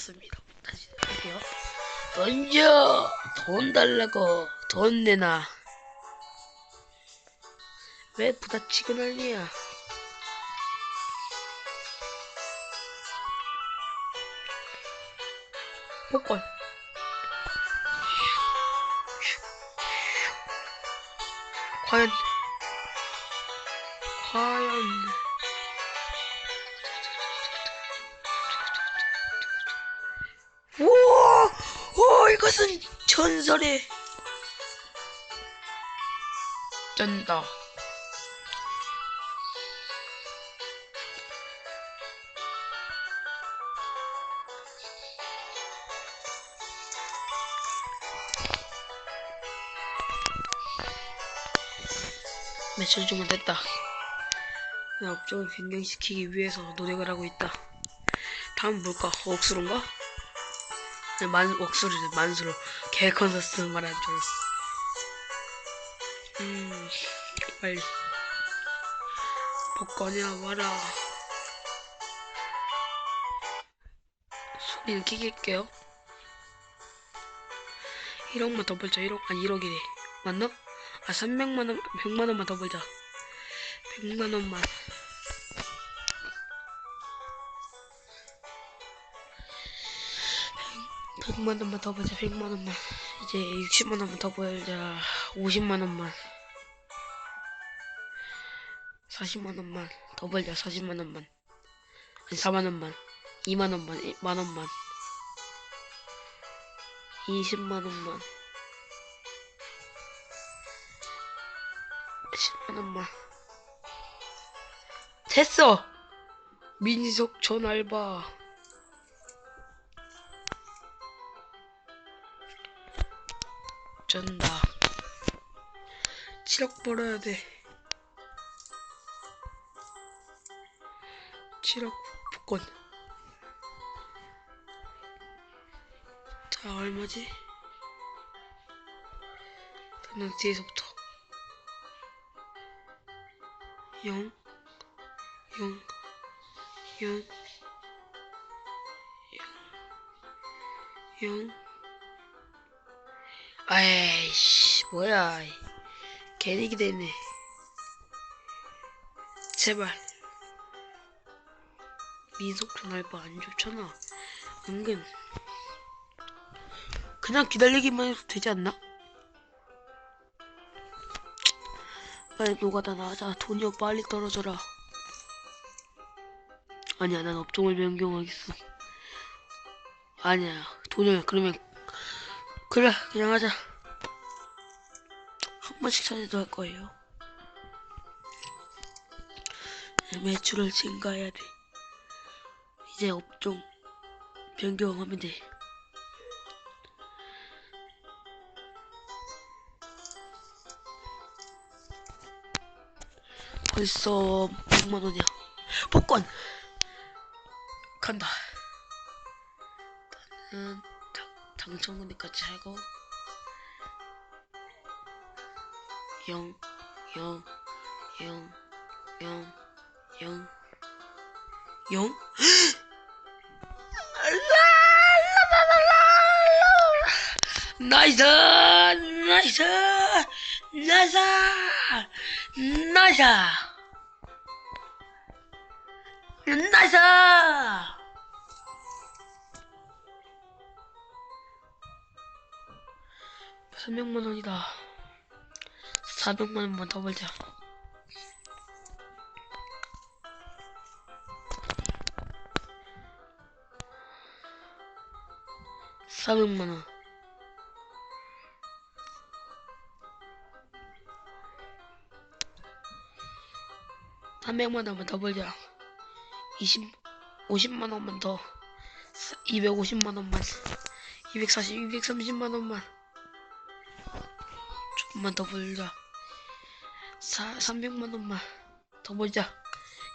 좋습니다. 다시 할게요. 던져! 돈 달라고 돈 내놔. 왜 부다치고 난리야? 복권. 과연 과연 것은 전설의 쩐다. 며칠 정도 됐다. 내 업종을 변경시키기 위해서 노력을 하고 있다. 다음 뭘까? 억수로인가? 네, 만 억수로네 만수로 개컨서스 말하는 줄 알았어. 음 빨리. 복권이나 와라. 소리는 키길게요. 1억만 더 벌자. 1억 아니 1억이래 맞나? 아 300만원 100만원만 더 벌자. 100만원만 백만 원만 더 벌자. 100만 원만. 이제 60만 원만 더 벌자. 50만 원만. 40만 원만 더 벌자. 40만 원만. 아니 4만 원만. 2만 원만. 1만 원만. 20만 원만. 10만 원만. 됐어! 민석 전 알바 쩐다. 7억 벌어야 돼. 7억 복권. 자 얼마지? 그냥 뒤에서부터. 0 0 0 0 0 아이씨 뭐야. 괜히 기대네. 제발. 민속 전화할바 안 좋잖아. 은근. 그냥 기다리기만 해도 되지 않나? 빨리 노가다 나자. 돈이 빨리 떨어져라. 아니야 난 업종을 변경하겠어. 아니야. 돈을 그러면 그래 그냥 하자. 한 번씩 찾아도 할 거예요. 매출을 증가해야 돼. 이제 업종 변경하면 돼. 벌써 100만 원이야. 복권! 간다. 나는 당, 당첨금액까지 하고 0 0 0 0 0 0 나이스! 나이스! 나이스! 나이스! 나이스 300만 원이다 400만 원만 더 벌자 사백만 원. 삼백만 원만 더 벌자. 20, 50만 원만 더. 250만 원만. 240, 230만 원만. 조금만 더 벌자. 사, 300만 원만 더 벌자.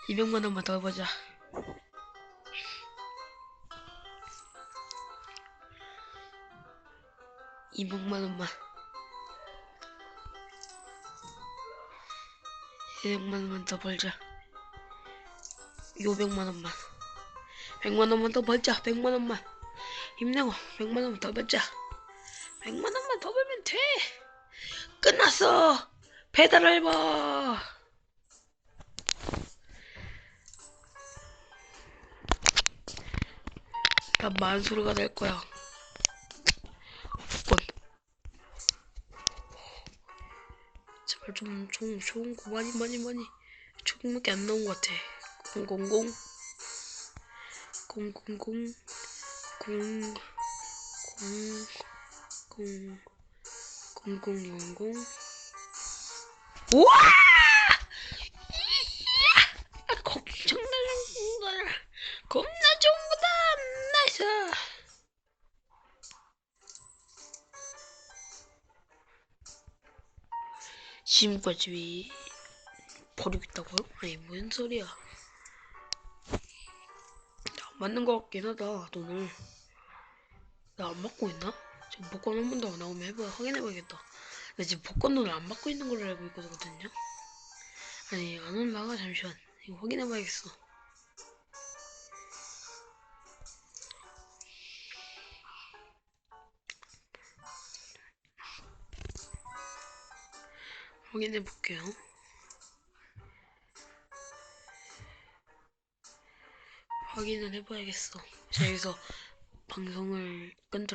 200만 원만 더 벌자. 200만 원만. 200만 원만 더 벌자. 500만 원만. 100만 원만 더 벌자. 100만 원만. 힘내고 100만 원만 더 벌자. 100만 원만 더 벌면 돼 끝났어. 배달 알바 난 만수르가 될 거야. 무조건 제발 좀, 좀 좋은 거 많이 많이 많이. 조금밖에 안 나온 것 같아. 000 000 0 0 0 0 0 우와! 이야! 엄청나게 거다. 겁나 좋은 거다. 나이스. 지금까지 버리고 있다고요? 아니 무슨 소리야? 안 맞는 것 같긴 하다 돈을. 나안 받고 있나? 지금 복권 한 번 더 나오면 해봐 확인해봐야겠다. 나 지금 복권 돈을 안 받고 있는 걸로 알고 있거든요. 아니 안 올라가 잠시만 이거 확인해봐야겠어. 확인해 볼게요. 확인을 해봐야겠어. 자 여기서 방송을 끈들.